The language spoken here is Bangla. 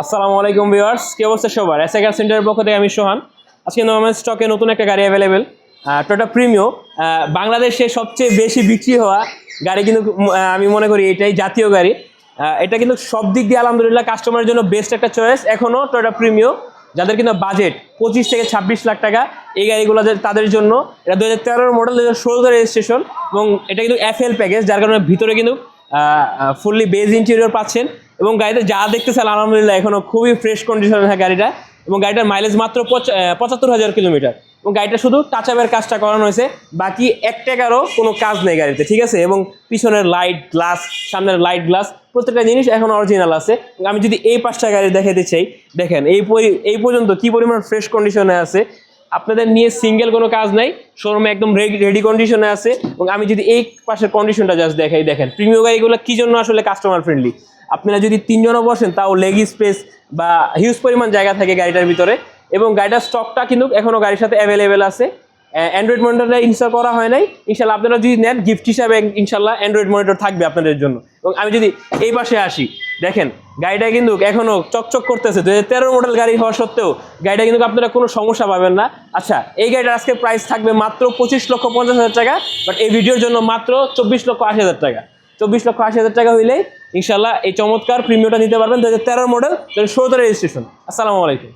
আসসালামু আলাইকুম ভিউয়ার্স, কি অবস্থা সবার? এসএকার সেন্টারের পক্ষ থেকে আমি সোহান। আজকে নর্মাল স্টকে নতুন একটা গাড়ি অ্যাভেলেবেল টোটা প্রিমিও বাংলাদেশে সবচেয়ে বেশি বিক্রি হওয়া গাড়ি কিন্তু আমি মনে করি এটাই জাতীয় গাড়ি। এটা কিন্তু সব দিক দিয়ে আলহামদুলিল্লাহ কাস্টমারের জন্য বেস্ট একটা চয়েস এখনও টোটা প্রিমিও যাদের কিন্তু বাজেট পঁচিশ থেকে ছাব্বিশ লাখ টাকা, এই গাড়িগুলো তাদের জন্য, এটা দু হাজার তেরোর মডেল দু হাজার রেজিস্ট্রেশন এবং এটা কিন্তু এফএল প্যাকেজ যার কারণে ভিতরে কিন্তু ফুললি বেজ ইন্টেরিয়র পাচ্ছেন। এবং গাড়িতে যা দেখতেছেন আলহামদুলিল্লাহ, এখনও খুবই ফ্রেশ কন্ডিশনে গাড়িটা। এবং গাড়িটার মাইলেজ মাত্র পঁচ- পঁচাত্তর হাজার কিলোমিটার এবং গাড়িটা শুধু টাচ আপের কাজটা করানো হয়েছে, বাকি এক টাকারও কোনো কাজ নেই গাড়িতে, ঠিক আছে? এবং পিছনের লাইট গ্লাস সামনের লাইট গ্লাস প্রত্যেকটা জিনিস এখন অরিজিনাল আছে। আমি যদি এই পাঁচটা গাড়ি দেখাতে চাই, দেখেন, এই এই পর্যন্ত কি পরিমাণ ফ্রেশ কন্ডিশনে আছে। আপনাদের নিয়ে সিঙ্গেল কোনো কাজ নাই শোরুমে একদম রেডি কন্ডিশনে আছে। এবং আমি যদি এই পাশের কন্ডিশনটা জাস্ট দেখাই, দেখেন প্রিমিয়াম গাড়িগুলো কী জন্য আসলে কাস্টমার ফ্রেন্ডলি আপনারা যদি তিনজনও বসেন, তাও লেগ স্পেস বা হিউজ পরিমাণ জায়গা থাকে গাড়িটার ভিতরে। এবং গাড়িটার স্টকটা কিন্তু এখনও গাড়ির সাথে অ্যাভেলেবেল আছে। অ্যান্ড্রয়েড মনিটরটা ইনস্টল করা হয় নাই। ইনশাল্লাহ আপনারা যদি নেন গিফট হিসাবে ইনশাল্লাহ অ্যান্ড্রয়েড মনিটর থাকবে আপনাদের জন্য। এবং আমি যদি এই পাশে আসি, দেখেন গাড়িটা কিন্তু এখনও চকচক করতেছে। দু হাজার তেরো মডেল গাড়ি হওয়া সত্ত্বেও গাড়িটা কিন্তু আপনারা কোনো সমস্যা পাবেন না। আচ্ছা এই গাড়িটার আজকে প্রাইস থাকবে মাত্র পঁচিশ লক্ষ পঞ্চাশ হাজার টাকা বাট এই ভিডিওর জন্য মাত্র চব্বিশ লক্ষ আশি হাজার টাকা। চব্বিশ লক্ষ আশি হাজার টাকা হইলে ইনশাল্লাহ এই চমৎকার প্রিমিয়ামটা নিতে পারবেন। দু হাজার তেরোর মডেল দু রেজিস্ট্রেশন আসসালামু আলাইকুম।